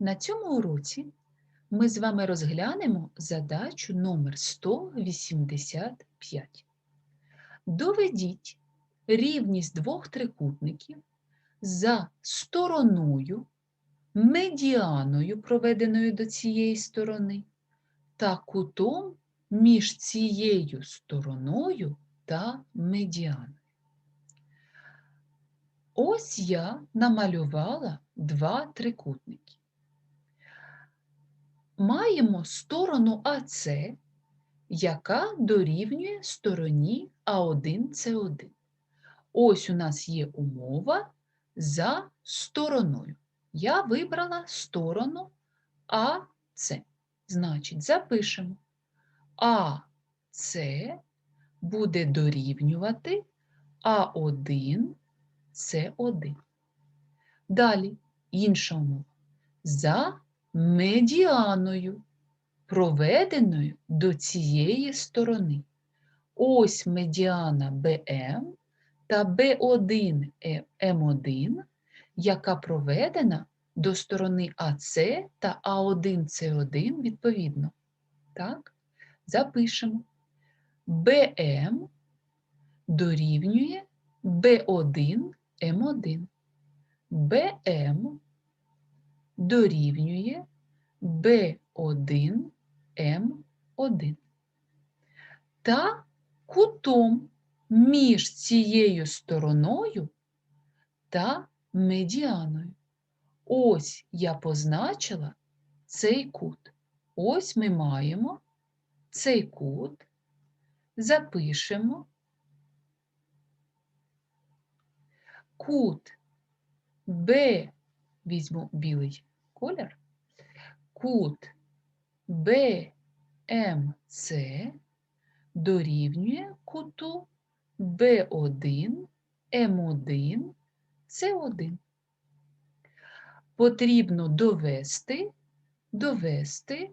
На цьому уроці ми з вами розглянемо задачу номер 185. Доведіть рівність двох трикутників за стороною, медіаною, проведеною до цієї сторони, та кутом між цією стороною та медіаною. Ось я намалювала два трикутники. Маємо сторону АС, яка дорівнює стороні А1С1. Ось у нас є умова за стороною. Я вибрала сторону АС. Значить, запишемо. АС буде дорівнювати А1 С1. Далі інша умова. За медіаною, проведеною до цієї сторони. Ось медіана БМ та B1 М1, яка проведена до сторони АС та А1С1 відповідно. Так, запишемо. БМ дорівнює B1 М1. БМ дорівнює B1 М1. Та кутом між цією стороною та медіаною. Ось я позначила цей кут. Ось ми маємо цей кут, запишемо кут Б, візьму білий колір, кут БМЦ дорівнює куту Б1, М1, С1. Потрібно довести, довести,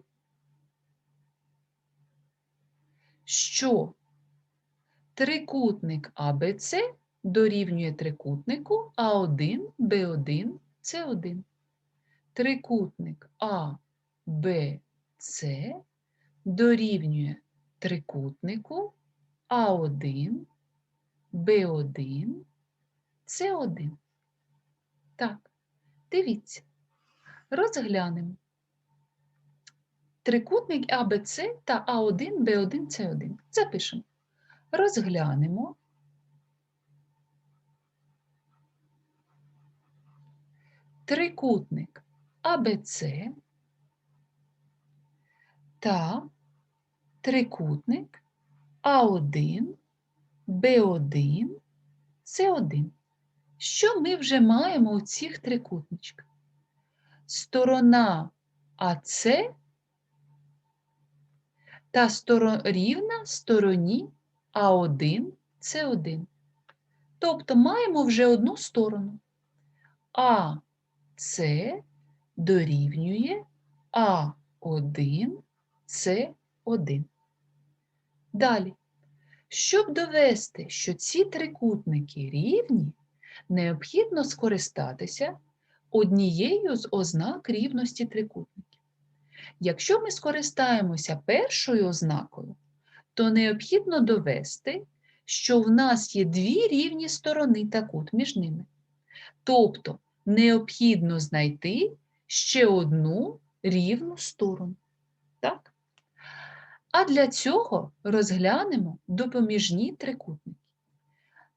що трикутник АБЦ дорівнює трикутнику А1, Б1, С1. Трикутник А, Б, С дорівнює трикутнику А1, Б1, С1. Так, дивіться, розглянемо. Трикутник АБЦ та А1, Б1, С1. Запишемо. Розглянемо. трикутник АБЦ та трикутник А1, Б1, С1. Що ми вже маємо у цих трикутничках? Сторона АС та сторон... рівна стороні А1, С1. Тобто маємо вже одну сторону. А це дорівнює А1, С1. Далі, щоб довести, що ці трикутники рівні, необхідно скористатися однією з ознак рівності трикутників. Якщо ми скористаємося першою ознакою, то необхідно довести, що в нас є дві рівні сторони та кут між ними. Тобто необхідно знайти ще одну рівну сторону. Так? А для цього розглянемо допоміжні трикутники.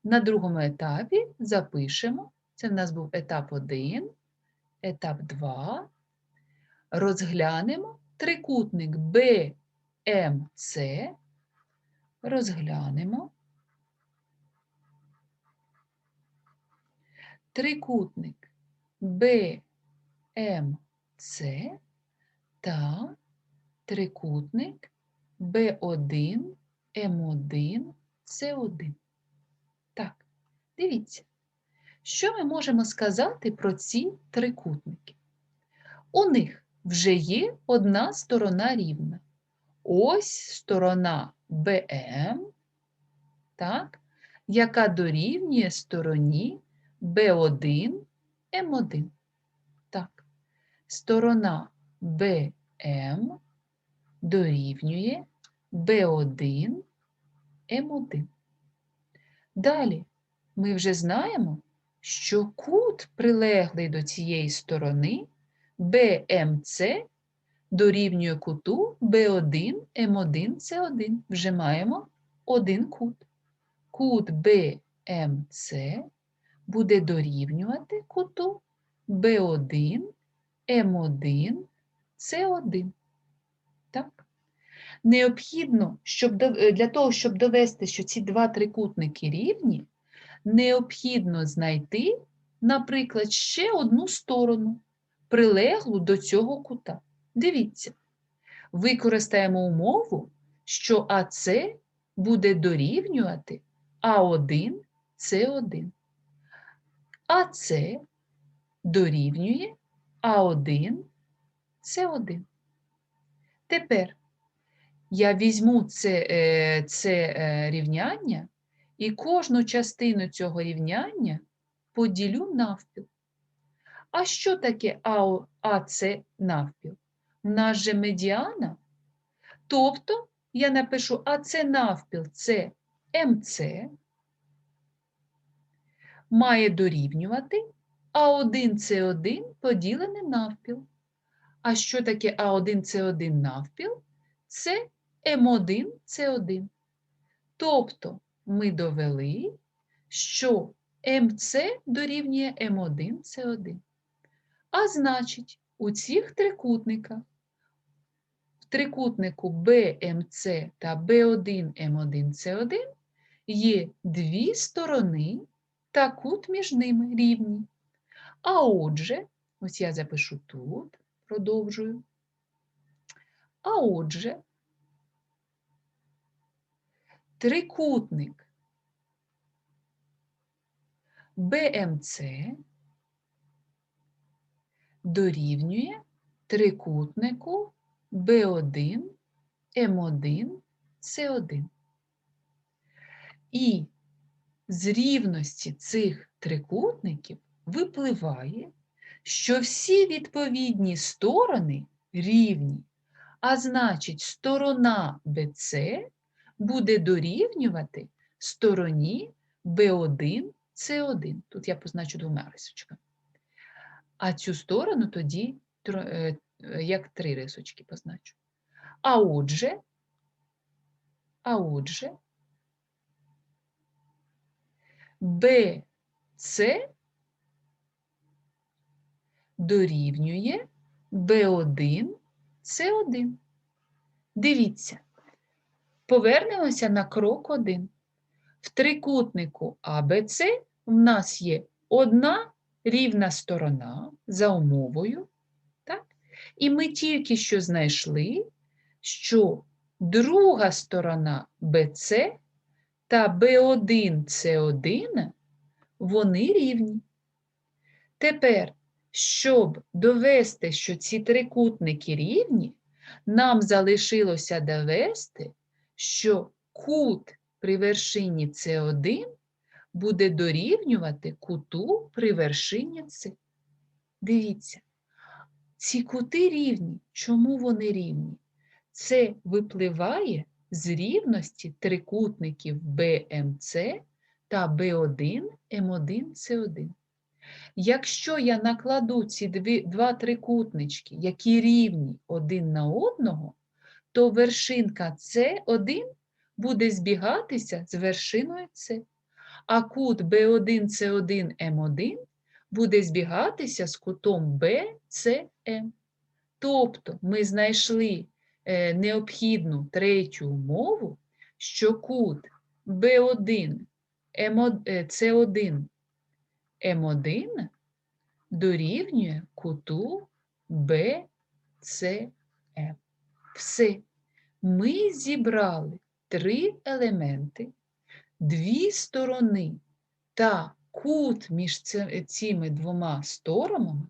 На другому етапі запишемо, це в нас був етап 1, етап 2. Розглянемо трикутник BMC, розглянемо трикутник BMC та трикутник B1, M1, C1. Так, дивіться, що ми можемо сказати про ці трикутники? У них вже є одна сторона рівна. Ось сторона BM, так, яка дорівнює стороні B1, М1. Так. Сторона BM дорівнює B1 М1. Далі ми вже знаємо, що кут, прилеглий до цієї сторони, BMC дорівнює куту B1 М1 С1. Вже маємо один кут. Кут BMC буде дорівнювати куту B1 М1 С1. Так? Необхідно, щоб е, для того, щоб довести, що ці два трикутники рівні, необхідно знайти, наприклад, ще одну сторону, прилеглу до цього кута. Дивіться, використаємо умову, що АС буде дорівнювати А1 С1. АС дорівнює А1 С1. Тепер я візьму це, е, це е, рівняння і кожну частину цього рівняння поділю навпіл. А що таке АЦ навпіл? У нас же медіана. Тобто я напишу АЦ навпіл це МЦ має дорівнювати А1 С1 поділене навпіл. А що таке А1 С1 навпіл? Це М1 С1. Тобто ми довели, що МЦ дорівнює М1 С1. А значить, у цих трикутниках, в трикутнику BMC та B1 M1 C1 є дві сторони та кут між ними рівні. А отже, ось я запишу тут, продовжую. А отже, трикутник BMC дорівнює трикутнику B1 M1 C1. І з рівності цих трикутників випливає, що всі відповідні сторони рівні, а значить, сторона BC буде дорівнювати стороні B1 C1. Тут я позначу двома рисочками. А цю сторону тоді е, як три рисочки позначу. А отже, а отже, BC дорівнює B1 C1. Дивіться, повернемося на крок 1. В трикутнику ABC в нас є одна рівна сторона за умовою, так? і ми тільки що знайшли, що друга сторона BC та B1 C1 вони рівні. Тепер, щоб довести, що ці трикутники рівні, нам залишилося довести, що кут при вершині С1 буде дорівнювати куту при вершині С. Дивіться, ці кути рівні. Чому вони рівні? Це випливає з рівності трикутників BMC та B1 M1 C1. Якщо я накладу ці два трикутнички, які рівні один на одного, то вершинка С1 буде збігатися з вершиною С, а кут B1 C1 M1 буде збігатися з кутом BCM. Тобто ми знайшли е, необхідну третю умову, що кут B1 M1, е, C1 М1 дорівнює куту BCM. Все. Ми зібрали три елементи, дві сторони та кут між цими двома сторонами,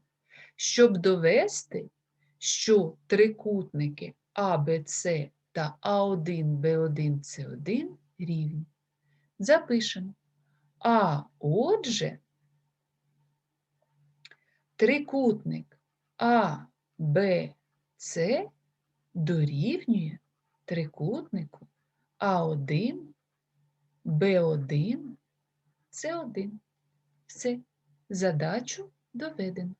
щоб довести, що трикутники ABC та А1, Б1, С1 рівні. Запишемо. А отже, трикутник А, Б, С дорівнює трикутнику А1, Б1, С1. Все, задачу доведено.